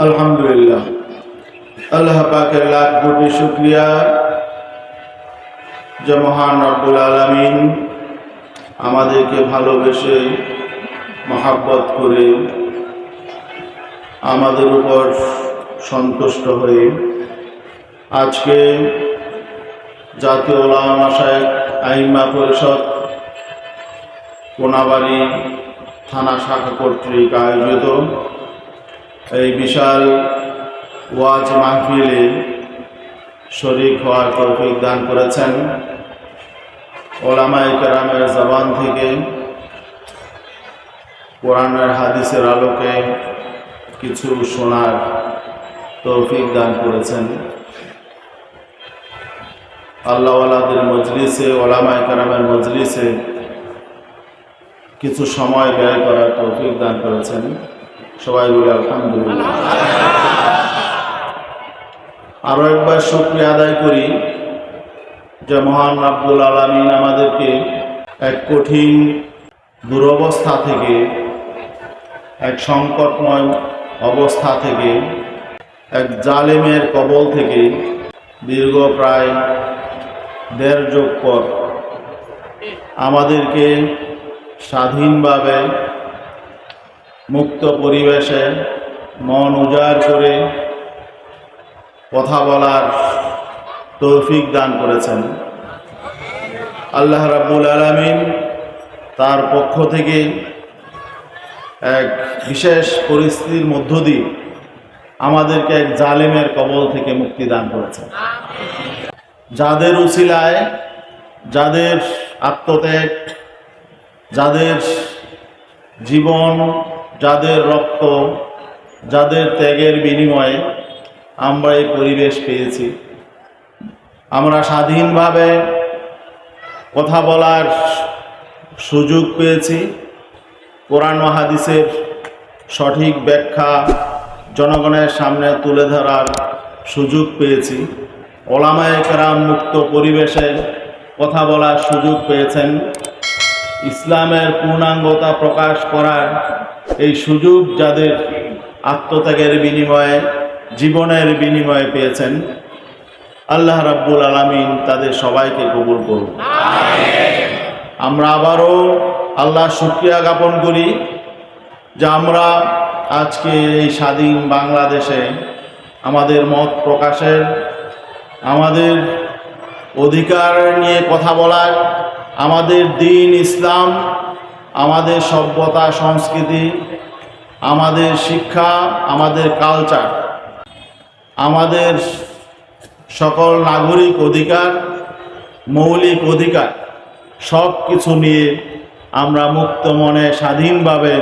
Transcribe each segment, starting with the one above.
আলহামদুলিল্লাহ। আল্লাহ পাকের লাখ কোটি শুক্রিয়া। যে মহান রব্বুল আলমিন আমাদেরকে ভালোবেসে মহাব্বত করে আমাদের উপর সন্তুষ্ট হয়ে আজকে জাতীয় ওলামা শাহেব আইমা পরিষদ কোনাবাড়ি থানা শাখা কর্তৃক আয়োজিত এই বিশাল ওয়াজ মাহফিলে শরিক হওয়ার তৌফিক দান করেছেন ওলামাই কেরামের জবান থেকে কোরআনের হাদিসের আলোকে কিছু শোনার তৌফিক দান করেছেন। আল্লাহওয়ালাদের মজলিসে ওলামাই কেরামের মজলিসে কিছু সময় ব্যয় করার তৌফিক দান করেছেন। সবাই বলে আলহামদুলিল্লাহ। আরও একবার শুক্রিয়া আদায় করি যে মহান আব্দুল আলমিন আমাদেরকে এক কঠিন দুরবস্থা থেকে, এক সংকটময় অবস্থা থেকে, এক জালেমের কবল থেকে দীর্ঘ প্রায় দেড় যোগ পর আমাদেরকে স্বাধীনভাবে মুক্ত পরিবেশে মন উজাড় করে কথা বলার তৌফিক দান করেছেন। আল্লাহ রাব্বুল আলমিন তার পক্ষ থেকে এক বিশেষ পরিস্থিতির মধ্য দিয়ে আমাদেরকে এক জালেমের কবল থেকে মুক্তি দান করেছেন। যাদের উসিলায়, যাদের আত্মত্যাগ, যাদের জীবন যাদের রক্ত, যাদের ত্যাগের বিনিময়ে আমরা এই পরিবেশ পেয়েছি। আমরা স্বাধীনভাবে কথা বলার সুযোগ পেয়েছি। কোরআন মহাদিসের সঠিক ব্যাখ্যা জনগণের সামনে তুলে ধরার সুযোগ পেয়েছি। ওলামায় কেরাম মুক্ত পরিবেশে কথা বলার সুযোগ পেয়েছেন। ইসলামের পূর্ণাঙ্গতা প্রকাশ করার এই সুযোগ যাদের আত্মত্যাগের বিনিময়ে জীবনের বিনিময়ে পেয়েছেন আল্লাহ রাব্বুল আলমিন তাদের সবাইকে কবুল করুন। আমরা আবারও আল্লাহ শুক্রিয়া জ্ঞাপন করি যে আমরা আজকে এই স্বাধীন বাংলাদেশে আমাদের মত প্রকাশের আমাদের অধিকার নিয়ে কথা বলার আমাদের দিন ইসলাম আমাদের সভ্যতা, সংস্কৃতি, আমাদের শিক্ষা, আমাদের কালচার আমাদের সকল নাগরিক অধিকার, মৌলিক অধিকার, সব কিছু নিয়ে আমরা মুক্ত মনে স্বাধীনভাবে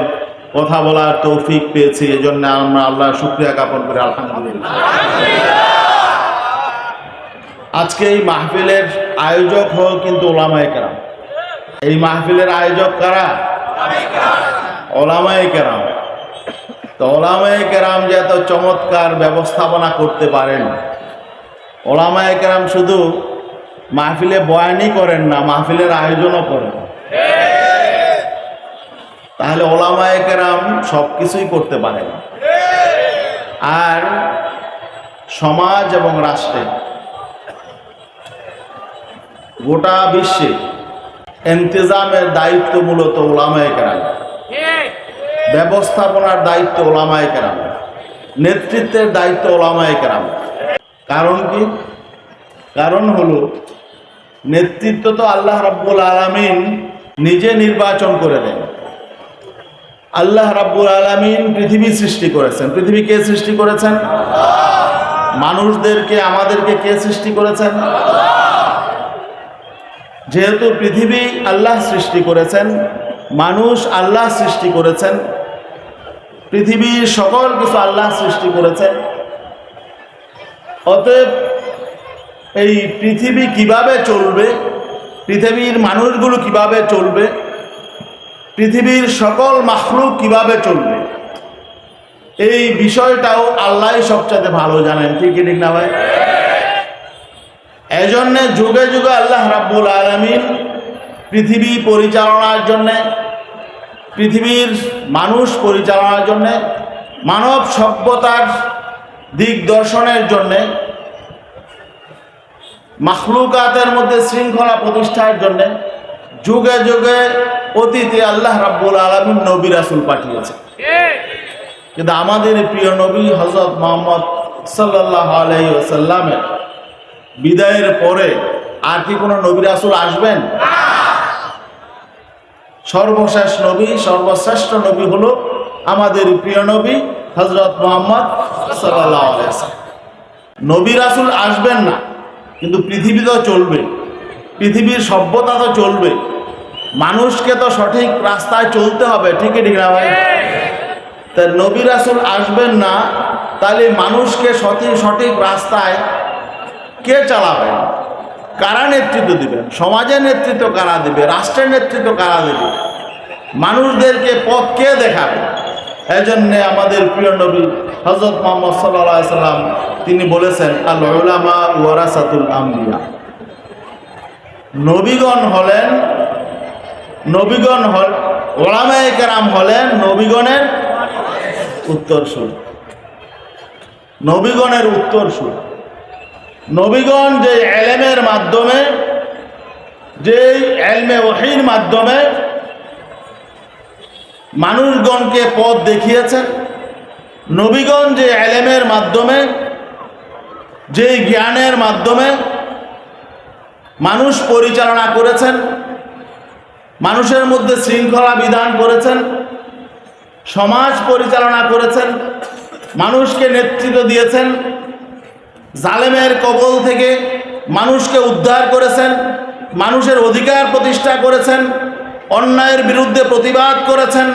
কথা বলার তৌফিক পেয়েছি। এজন্য আমরা আল্লাহ শুক্রিয়া জ্ঞাপন করি, আলহামদুলিল্লাহ। আজকে এই মাহফিলের আয়োজক হল কিন্তু ওলামায় কেরাম। এই মাহফিলের আয়োজক কারা? ওলামায় কেরাম। তো ওলামায় কেরাম যে এত চমৎকার ব্যবস্থাপনা করতে পারেন। ওলামায় কেরাম শুধু মাহফিলে বয়ানই করেন না, মাহফিলের আয়োজনও করেন। তাহলে ওলামায় কেরাম সব কিছুই করতে পারেন। আর সমাজ এবং রাষ্ট্রে গোটা বিশ্বে এন্তেজামের দায়িত্ব মূলত ওলামায় কেরাম। ব্যবস্থাপনার দায়িত্ব ওলামায় কেরাম। নেতৃত্বের দায়িত্ব ওলামায় কেরাম। কারণ কি? কারণ হলো, নেতৃত্ব তো আল্লাহ রাব্বুল আলামিন নিজে নির্বাচন করে দেন। আল্লাহ রাব্বুল আলামিন পৃথিবী সৃষ্টি করেছেন। পৃথিবী কে সৃষ্টি করেছেন? মানুষদেরকে, আমাদেরকে কে সৃষ্টি করেছেন? যেহেতু পৃথিবী আল্লাহ সৃষ্টি করেছেন, মানুষ আল্লাহ সৃষ্টি করেছেন, পৃথিবীর সকল কিছু আল্লাহ সৃষ্টি করেছেন, অতএব এই পৃথিবী কীভাবে চলবে, পৃথিবীর মানুষগুলো কীভাবে চলবে, পৃথিবীর সকল মাখলুক কীভাবে চলবে, এই বিষয়টাও আল্লাহ সবচেয়ে ভালো জানেন। ঠিক ঠিক না ভাই? এজন্যে যুগে যুগে আল্লাহ রাব্বুল আলমিন পৃথিবী পরিচালনার জন্যে, পৃথিবীর মানুষ পরিচালনার জন্যে, মানব সভ্যতার দিক দর্শনের জন্যে, মাখলুকাতের মধ্যে শৃঙ্খলা প্রতিষ্ঠার জন্যে যুগে যুগে অতীতে আল্লাহ রাব্বুল আলমিন নবী রাসুল পাঠিয়েছে কিন্তু আমাদের প্রিয় নবী হজরত মোহাম্মদ সাল্লাহ আলাইসাল্লামের বিদায়ের পরে আর কি কোনো নবী রাসুল আসবেন? সর্বশেষ নবী সর্বশ্রেষ্ঠ নবী হলো আমাদের প্রিয় নবী হজরত মোহাম্মদ সাল্লাহ নবী রাসুল আসবেন না কিন্তু পৃথিবী তো চলবে। পৃথিবীর সভ্যতা তো চলবে। মানুষকে তো সঠিক রাস্তায় চলতে হবে ঠিকই ঠিক না ভাই? তা নবী রাসুল আসবেন না তাহলে মানুষকে সঠিক সঠিক রাস্তায় কে চালাবেন কারা নেতৃত্ব দিবেন সমাজের নেতৃত্ব কারা দিবে? রাষ্ট্রের নেতৃত্ব কারা দেবে? মানুষদেরকে পথ কে দেখাবে? এই জন্যে আমাদের প্রিয় নবী হজরত মোহাম্মদ সাল্লা সাল্লাম তিনি বলেছেন, আল উলামা ওয়ারাসাতুল আম্বিয়া। নবীগণ হলেন, নবীগণ হল, ওলামায়ে কেরাম হলেন নবীগণের উত্তরসূর। নবীগণের উত্তরসূর। নবীগণ যে এলেমের মাধ্যমে, যে এলমে ওহির মাধ্যমে মানুষগণকে পথ দেখিয়েছেন নবীগণ যে এলেমের মাধ্যমে, যে জ্ঞানের মাধ্যমে মানুষ পরিচালনা করেছেন, মানুষের মধ্যে শৃঙ্খলা বিধান করেছেন, সমাজ পরিচালনা করেছেন, মানুষকে নেতৃত্ব দিয়েছেন জালেমের কবল থেকে মানুষকে উদ্ধার করেছেন, মানুষের অধিকার প্রতিষ্ঠা করেছেন, অন্যায়ের বিরুদ্ধে প্রতিবাদ করেছেন।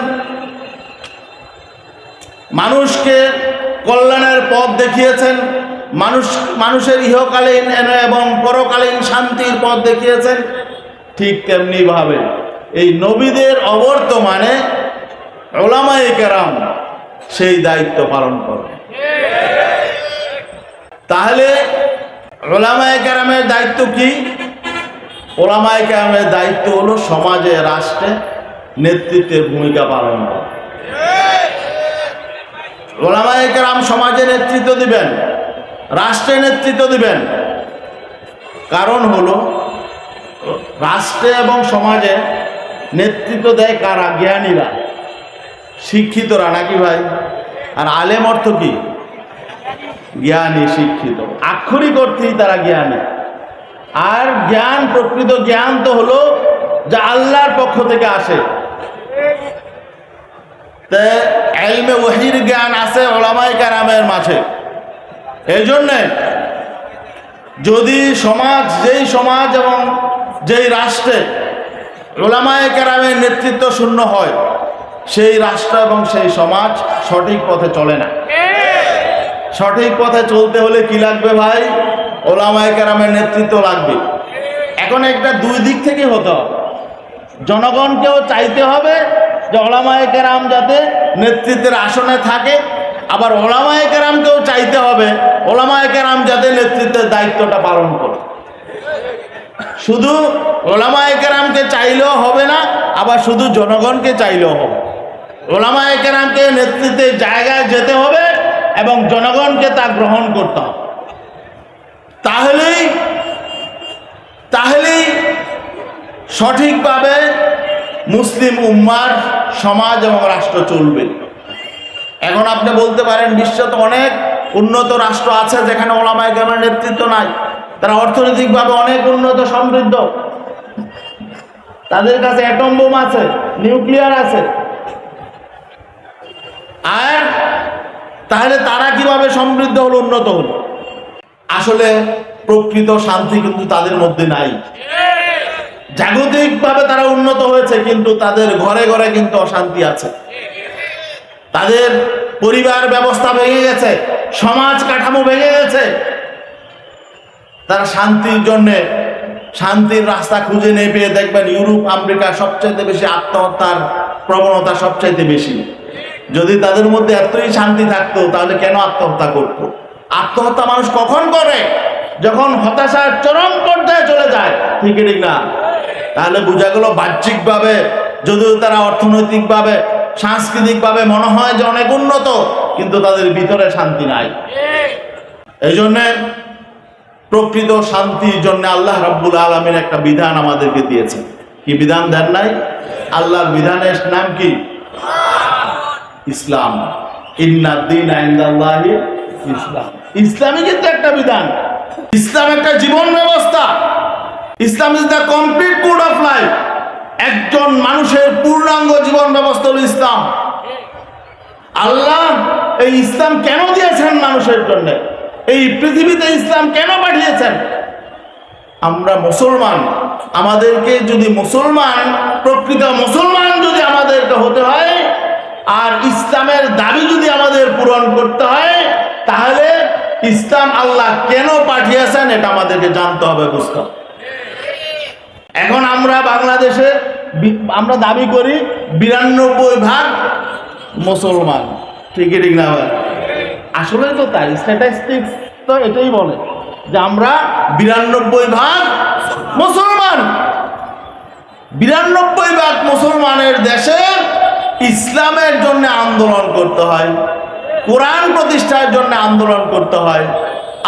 মানুষকে কল্যাণের পথ দেখিয়েছেন, মানুষ, মানুষের ইহকালীন এবং পরকালীন শান্তির পথ দেখিয়েছেন। ঠিক তেমনিভাবে এই নবীদের অবর্তমানে ওলামায়ে কেরাম সেই দায়িত্ব পালন করে তাহলে ওলামায়ে কেরামের দায়িত্ব কি? ওলামায়ে কেরামের দায়িত্ব হলো সমাজে রাষ্ট্রে নেতৃত্বের ভূমিকা পালন করা। ওলামায়ে কেরাম সমাজে নেতৃত্ব দিবেন, রাষ্ট্রে নেতৃত্ব দিবেন। কারণ হলো, রাষ্ট্রে এবং সমাজে নেতৃত্ব দেয় কারা? জ্ঞানীরা। শিক্ষিতরা নাকি ভাই? আর আলেম অর্থ কি? জ্ঞানী, শিক্ষিত। আক্ষরিক অর্থেই তারা জ্ঞানী। আর জ্ঞান, প্রকৃত জ্ঞান তো হলো যা আল্লাহর পক্ষ থেকে আসে। এলমে ওহির জ্ঞান আছে ওলামাই কারামের মাঝে। এই জন্যে যদি সমাজ, যেই সমাজ এবং যেই রাষ্ট্রে ওলামায় কেরামের নেতৃত্ব শূন্য হয়, সেই রাষ্ট্র এবং সেই সমাজ সঠিক পথে চলে না। সঠিক পথে চলতে হলে কি লাগবে ভাই? ওলামায় কেরামের নেতৃত্ব লাগবে। এখন একটা দুই দিক থেকে হতো জনগণকেও চাইতে হবে যে ওলামায় কেরাম যাতে নেতৃত্বের আসনে থাকে। আবার ওলামায় কেরামকেও চাইতে হবে ওলামায় কেরাম যাতে নেতৃত্বের দায়িত্বটা পালন করে। শুধু ওলামায় কেরামকে চাইলেও হবে না, আবার শুধু জনগণকে চাইলেও হবে। ওলামায় কেরামকে নেতৃত্বের জায়গায় যেতে হবে। এবং জনগণকে তা গ্রহণ করতে হবে। তাহলেই তাহলেই সঠিকভাবে মুসলিম উম্মার সমাজ এবং রাষ্ট্র চলবে। এখন আপনি বলতে পারেন, বিশ্ব তো অনেক উন্নত রাষ্ট্র আছে যেখানে ওলামায় গ্রামের নেতৃত্ব নাই। তারা অর্থনৈতিকভাবে অনেক উন্নত, সমৃদ্ধ। তাদের কাছে অ্যাটম বোম আছে, নিউক্লিয়ার আছে। আর তাহলে তারা কীভাবে সমৃদ্ধ হলো, উন্নত হলো? আসলে প্রকৃত শান্তি কিন্তু তাদের মধ্যে নাই। জাগতিকভাবে তারা উন্নত হয়েছে, কিন্তু তাদের ঘরে ঘরে কিন্তু অশান্তি আছে। তাদের পরিবার ব্যবস্থা ভেঙে গেছে, সমাজ কাঠামো ভেঙে গেছে। তারা শান্তির জন্যে শান্তির রাস্তা খুঁজে নিয়ে দেখবেন ইউরোপ, আমেরিকা সবচাইতে বেশি আত্মহত্যার প্রবণতা সবচাইতে বেশি। যদি তাদের মধ্যে এতই শান্তি থাকতো, তাহলে কেন আত্মহত্যা করত? আত্মহত্যা মানুষ কখন করে? যখন হতাশার চরম পর্যায়ে চলে যায়। ঠিক ঠিক না? তাহলে বোঝা গেল বাহ্যিকভাবে, যদিও তারা অর্থনৈতিকভাবে, সাংস্কৃতিকভাবে মনে হয় যে অনেক উন্নত, কিন্তু তাদের ভিতরে শান্তি নাই। এই জন্যে প্রকৃত শান্তির জন্য আল্লাহ রাব্বুল আলমীর একটা বিধান আমাদেরকে দিয়েছে কি বিধান দেন নাই? আল্লাহর বিধানের নাম কি? ইসলাম। ইসলাম। কিন্তু একটা বিধান। ইসলাম একটা জীবন ব্যবস্থা। Islam is the complete code of life একজন মানুষের পূর্ণাঙ্গ জীবন ব্যবস্থা হল ইসলাম। আল্লাহ এই ইসলাম কেন দিয়েছেন মানুষের জন্য? এই পৃথিবীতে ইসলাম কেন পাঠিয়েছেন? আমরা মুসলমান। আমাদেরকে যদি মুসলমান, প্রকৃত মুসলমান যদি আমাদেরকে হতে হয় আর ইসলামের দাবি যদি আমাদের পূরণ করতে হয়, তাহলে ইসলাম আল্লাহ কেন পাঠিয়েছেন এটা আমাদেরকে জানতে হবে বুঝতে। এখন আমরা বাংলাদেশে আমরা দাবি করি বিরানব্বই ভাগ মুসলমান। ঠিকই, ঠিক না ভাই? আসলে তো তাই স্ট্যাটিস্টিক্স তো এটাই বলে যে আমরা বিরানব্বই ভাগ মুসলমান। বিরানব্বই ভাগ মুসলমানের দেশে ইসলামের জন্য আন্দোলন করতে হয়, কোরআন প্রতিষ্ঠার জন্য আন্দোলন করতে হয়,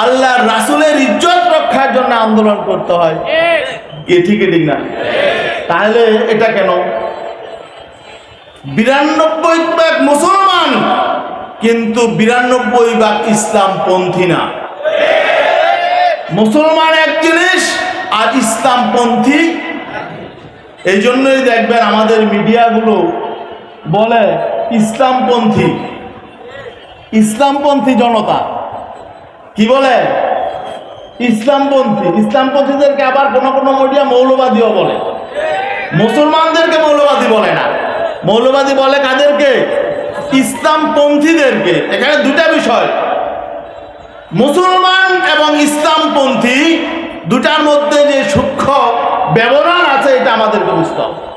আল্লাহর রাসূলের ইজ্জত রক্ষার জন্য আন্দোলন করতে হয়। এ ঠিকই ঠিক না? তাহলে এটা কেন? বিরানব্বই ভাগ মুসলমান, কিন্তু বিরানব্বই ভাগ ইসলাম পন্থী না। মুসলমান এক জিনিস আর ইসলাম পন্থী এই জন্যই দেখবেন আমাদের মিডিয়াগুলো বলে ইসলামপন্থী। ইসলামপন্থী জনতা। কি বলে? ইসলামপন্থী। ইসলামপন্থীদেরকে আবার কোনো কোনো মিডিয়া মৌলবাদীও বলে। মুসলমানদেরকে মৌলবাদী বলে না। মৌলবাদী বলে কাদেরকে? ইসলামপন্থীদেরকে। এখানে দুটা বিষয়। মুসলমান এবং ইসলামপন্থী দুটার মধ্যে যে সূক্ষ্ম ব্যবধান আছে, এটা আমাদেরকে বুঝতে হবে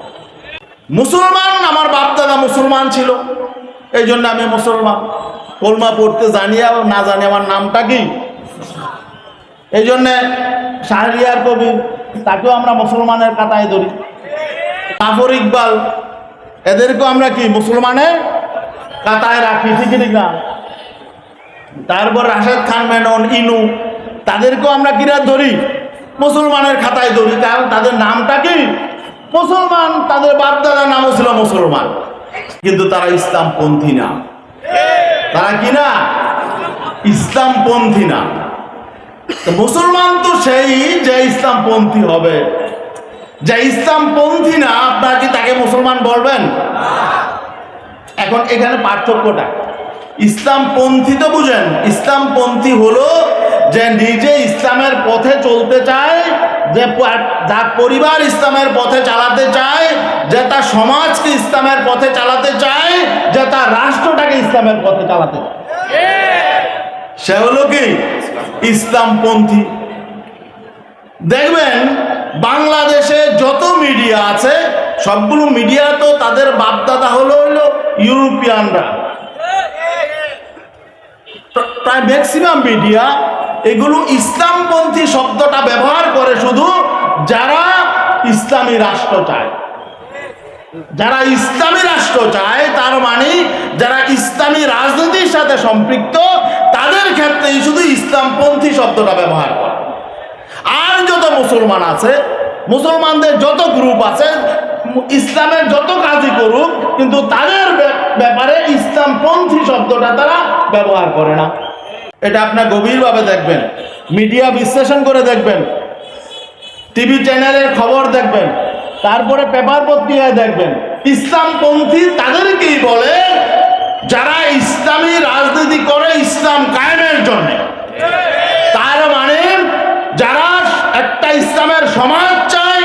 মুসলমান? আমার বাপদাদা মুসলমান ছিল। এই জন্য আমি মুসলমান। কলমা পড়তে জানি আর না জানি, আমার নামটা কি? এই জন্যে শাহরিয়ার কবির তাকেও আমরা মুসলমানের কাতায় ধরি। কাফর ইকবাল, এদেরকেও আমরা কি, মুসলমানের কাতায় রাখি, ঠিক না? তারপর রাশেদ খান মেনন, ইনু, তাদেরকেও আমরা কিরা ধরি? মুসলমানের খাতায় ধরি, কারণ তাদের নামটা কি? মুসলমান, তাদের বাপদাদার নামও ছিল মুসলমান। কিন্তু তারা ইসলামপন্থী না। তারা কি না? ইসলামপন্থী না। মুসলমান তো সেই যে ইসলামপন্থী হবে। যে ইসলামপন্থী না, আপনারা কি তাকে মুসলমান বলবেন? এখন এখানে পার্থক্যটা। ইসলামপন্থী তো বুঝেন, ইসলামপন্থী হলো যে নিজে ইসলামের পথে চায় যে যার পরিবার ইসলামের পথে চালাতে চায়, যে তার সমাজকে ইসলামের পথে চালাতে চায়, যে তার রাষ্ট্রটাকে ইসলামের পথে চালাতে সে হলো কি? ইসলামপন্থী। দেখবেন, বাংলাদেশে যত মিডিয়া আছে, সবগুলো মিডিয়া তো তাদের বাপদাদা হলো হলো ইউরোপিয়ানরা। প্রায় ম্যাক্সিমাম মিডিয়া এগুলো ইসলামপন্থী শব্দটা ব্যবহার করে শুধু যারা ইসলামী রাষ্ট্র চায়। যারা ইসলামী রাষ্ট্র চায়, তার মানে যারা ইসলামী রাজনীতির সাথে সম্পৃক্ত, তাদের ক্ষেত্রেই শুধু ইসলামপন্থী শব্দটা ব্যবহার করে। আর যত মুসলমান আছে, মুসলমানদের যত গ্রুপ আছে, ইসলামের যত কাজই করুক, কিন্তু তাদের ব্যাপ- ব্যাপারে ইসলামপন্থী শব্দটা তারা ব্যবহার করে না। এটা আপনার গভীরভাবে দেখবেন। মিডিয়া বিশ্লেষণ করে দেখবেন। টিভি চ্যানেলের খবর দেখবেন। তারপরে পেপার পত্রিকায় দেখবেন। ইসলামপন্থী তাদেরকেই বলে, যারা ইসলামী রাজনীতি করে, ইসলাম কায়েমের জন্য। তার মানে যারা একটা ইসলামের সমাজ চায়,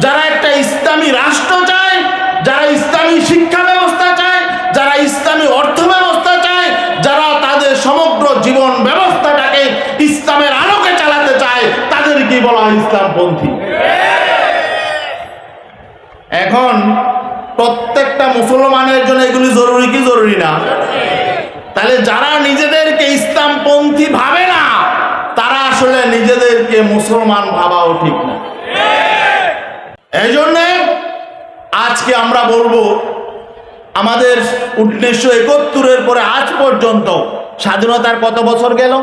যারা একটা ইসলামী রাষ্ট্র চায়, যারা ইসলামী শিক্ষা জীবন ব্যবস্থাটাকে ইসলামের আলোকে চালাতে চায়, তাদেরকে বলা হয় ইসলামপন্থী। এখন প্রত্যেকটা মুসলমানের জন্য এগুলি জরুরি কি জরুরি না? তাহলে যারা নিজেদেরকে ইসলামপন্থী ভাবে না, তারা আসলে নিজেদেরকে মুসলমান ভাবাও ঠিক না। এই আজকে আমরা বলব আমাদের উনিশশো একাত্তরের পরে আজ পর্যন্ত স্বাধীনতার কত বছর গেল?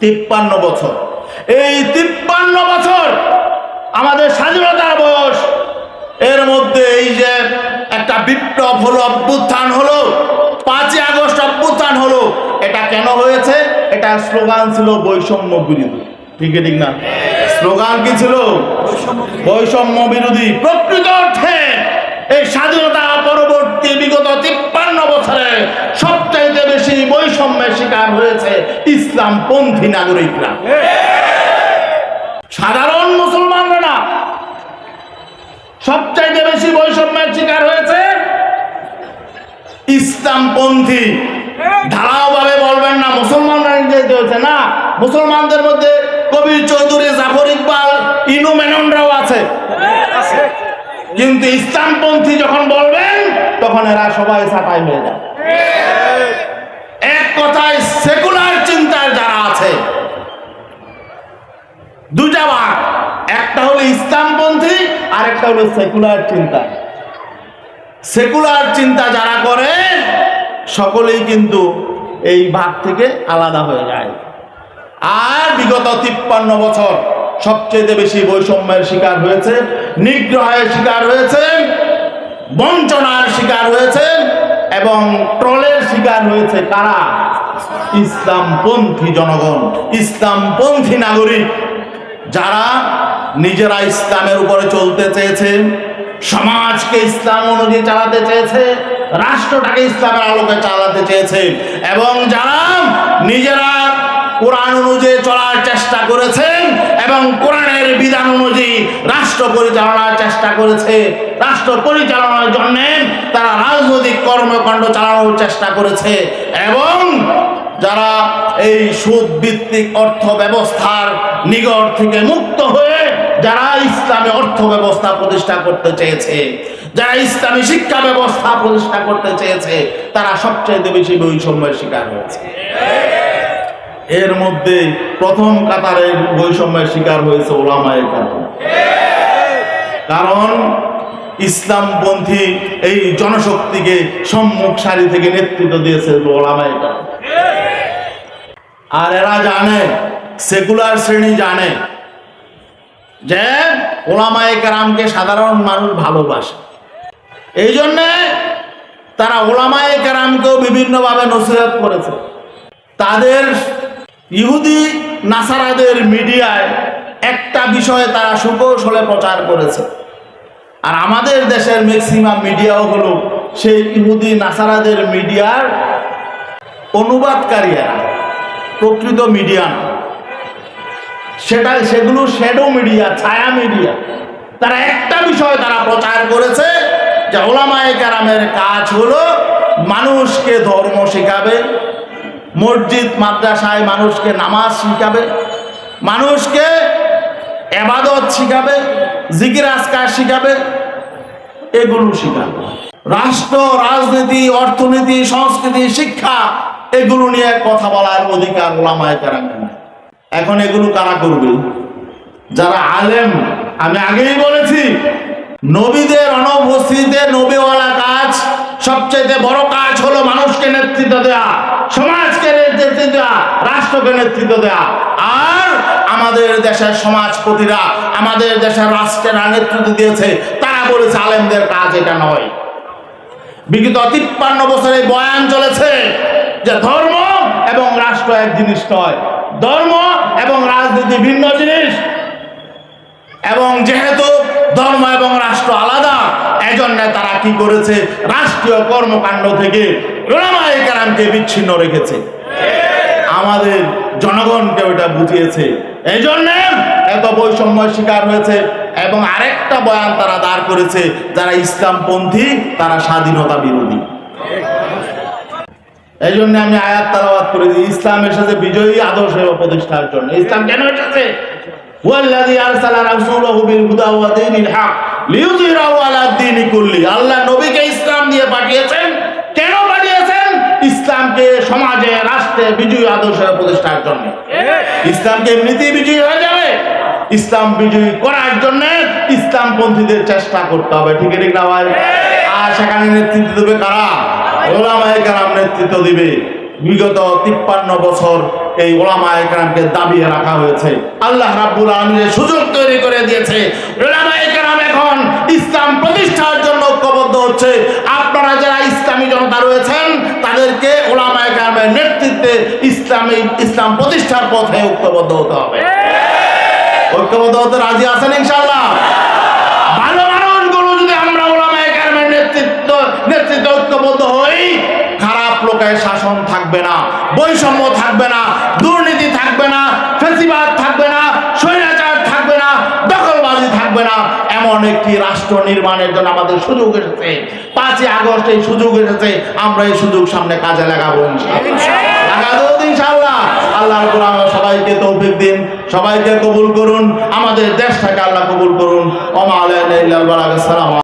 তিপ্পান্ন বছর। এই তিপ্পান্ন বছর আমাদের স্বাধীনতার বয়স। এর মধ্যে এই যে একটা বিপ্লব হলো, অভ্যুত্থান হলো, পাঁচই আগস্ট অভ্যুত্থান হলো, এটা কেন হয়েছে? এটা স্লোগান ছিল বৈষম্য বিরোধী। ঠিক ঠিক না? স্লোগান কি ছিল? বৈষম্য বিরোধী। প্রকৃত অর্থে এই স্বাধীনতা পরবর্তী বিগত তিপ্পান্ন বছরে সবচাইতে বেশি বৈষম্যের শিকার হয়েছে ইসলাম পন্থী নাগরিকরা। সাধারণ মুসলমানরা না, সবচাইতে বেশি বৈষম্যের শিকার হয়েছে ইসলামপন্থী। ধারাওভাবে বলবেন না, মুসলমানরা নির্যাতিত হয়েছে না, মুসলমানদের মধ্যে কবির চৌধুরী জাফর ইকবাল, ইনু মেননরাও আছে। কিন্তু ইসলামপন্থী যখন বলবেন, তখন এরা সবাই ছাটাই হয়ে যায় এক কথায় সেকুলার চিন্তার যারা আছে দুটা ভাগ। একটা হলো ইসলামপন্থী আর একটা হলো সেকুলার চিন্তা। সেকুলার চিন্তা যারা করে, সকলেই কিন্তু এই ভাগ থেকে আলাদা হয়ে যায়। আর বিগত তিপ্পান্ন বছর সবচেয়ে বেশি বৈষম্যের শিকার হয়েছে, নিগ্রহের শিকার হয়েছে, বঞ্চনার শিকার হয়েছে এবং ট্রলের শিকার হয়েছে কারা? ইসলামপন্থী জনগণ, ইসলামপন্থী নাগরিক, যারা নিজেরা ইসলামের উপরে চলতে চেয়েছে, সমাজকে ইসলাম অনুযায়ী চালাতে চেয়েছে, রাষ্ট্রটাকে ইসলামের আলোকে চালাতে চেয়েছে এবং যারা নিজেরা কোরআন অনুযায়ী চলার চেষ্টা করেছেন এবং কোরআনের বিধান অনুযায়ী রাষ্ট্র পরিচালনার চেষ্টা করেছে। রাষ্ট্র পরিচালনার জন্য তারা রাজনৈতিক কর্মকাণ্ড চালানোর চেষ্টা করেছে এবং যারা এই সুদ ভিত্তিক অর্থ ব্যবস্থার নিগড় থেকে মুক্ত হয়ে যারা ইসলামী অর্থ ব্যবস্থা প্রতিষ্ঠা করতে চেয়েছে, যারা ইসলামী শিক্ষা ব্যবস্থা প্রতিষ্ঠা করতে চেয়েছে, তারা সবচেয়ে বেশি বৈষম্যের শিকার হয়েছে। এর মধ্যে প্রথম কাতারের বৈষম্যের শিকার হয়েছে ওলামায়ের কারণ কারণ ইসলামপন্থী এই জনশক্তিকে সম্মুখ সারি থেকে নেতৃত্ব দিয়েছে ওলামায়ের কারণ আর এরা জানে, সেকুলার শ্রেণি জানে যে ওলামায়ে কারামকে সাধারণ মানুষ ভালোবাসে। এই জন্যে তারা ওলামায়ে কারামকেও বিভিন্নভাবে নসিহত করেছে। তাদের ইহুদি, নাসারাদের মিডিয়ায় একটা বিষয়ে তারা সুকৌশলে প্রচার করেছে। আর আমাদের দেশের ম্যাক্সিমাম মিডিয়াও হলো সেই ইহুদি, নাসারাদের মিডিয়ার অনুবাদকারীরা, প্রকৃত মিডিয়া না। সেটা, সেগুলো শ্যাডো মিডিয়া ছায়া মিডিয়া তারা একটা বিষয় তারা প্রচার করেছে যে ওলামায়ে কেরামের কাজ হলো মানুষকে ধর্ম শেখাবে মসজিদ, মাদ্রাসায় মানুষকে নামাজ শিখাবে, মানুষকে এবাদত শিখাবে, জিকির আজকার শিখাবে, এগুলো শিখাবে। রাষ্ট্র, রাজনীতি, অর্থনীতি, সংস্কৃতি, শিক্ষা, এগুলো নিয়ে কথা বলার অধিকার ওলামায় নাই। এখন এগুলো কারা করবে? যারা আলেম, আমি আগেই বলেছি, নবীদের অনুপস্থিতিতে নবীওয়ালা কাজ সবচেয়ে বড় কাজ হলো মানুষকে নেতৃত্ব দেয়া। সমাজকে নেতৃত্ব দেয়া, রাষ্ট্রকে নেতৃত্ব দেয়া। আর আমাদের দেশের সমাজপতিরা, আমাদের দেশের রাষ্ট্রেরা নেতৃত্ব দিয়েছে, তারা বলেছে আলেমদের কাজ এটা নয়। বিগত তিপ্পান্ন বছরে বয়ান চলেছে যে ধর্ম এবং রাষ্ট্র এক জিনিস নয়। ধর্ম এবং রাজনীতি ভিন্ন জিনিস। এবং যেহেতু ধর্ম এবং রাষ্ট্র আলাদা, এজন্য তারা কি করেছে? রাষ্ট্রীয় কর্মকাণ্ড থেকে ওলামায়ে কেরামকে বিচ্ছিন্ন রেখেছে। আমাদের জনগণকে ওটা বুঝিয়েছে। এই জন্য এত বৈষম্য শিকার হয়েছে এবং আরেকটা বয়ান তারা দাঁড় করেছে, যারা ইসলামপন্থী, তারা স্বাধীনতা বিরোধী। এই জন্য আমি আয়াত তালাবাদ করেছি ইসলাম এসেছে বিজয়ী আদর্শের প্রতিষ্ঠার জন্য। ইসলাম কেন এসেছে? ইসলামকে সমাজে রাষ্ট্রে বিজয়ী আদর্শের প্রতিষ্ঠার জন্য। ইসলামকে এমনিতেই বিজয়ী হয়ে যাবে। ইসলাম বিজয়ী করার জন্য ইসলামপন্থীদের চেষ্টা করতে হবে। ঠিক ঠিক না ভাই? আর সেখানে নেতৃত্ব দেবে কারা? ওলামায়ে কেরাম নেতৃত্ব দিবে। বিগত তিপ্পান্ন বছর এই ওলামায়ে কেরামকে দাবিয়ে রাখা হয়েছে। আল্লাহ রাব্বুল আলমীর সুযোগ তৈরি করে দিয়েছে। ওলামায়ে কেরাম এখন ইসলাম প্রতিষ্ঠার জন্য ঐক্যবদ্ধ হচ্ছে। আপনারা যারা ইসলামী জনতা রয়েছেন তাদেরকে ওলামায়ে কেরামের নেতৃত্বে ইসলামী ইসলাম প্রতিষ্ঠার পথে ঐক্যবদ্ধ হতে হবে। ঐক্যবদ্ধ হতে রাজি আছেন ইনশাল্লাহ ভালো মানুষগুলো যদি আমরা ওলামায়ে কেরামের নেতৃত্ব নেতৃত্ব ঐক্যবদ্ধ হই খারাপ লোকের শাসন থাকবে না বৈষম্য থাকবে না দুর্নীতি থাকবে না ফেসিবাদ থাকবে না স্বৈরাচার থাকবে না দখলবাজি থাকবে না এমন একটি রাষ্ট্র নির্মাণের জন্য আমাদের সুযোগ এসেছে। পাঁচই আগস্ট এই সুযোগ এসেছে আমরা এই সুযোগ সামনে কাজে লাগাবো। লাগাবো তো আল্লাহ সবাইকে তৌফিক দিন সবাইকে কবুল করুন আমাদের দেশটাকে আল্লাহ কবুল করুন। ওমা আলাইনা আসসালামু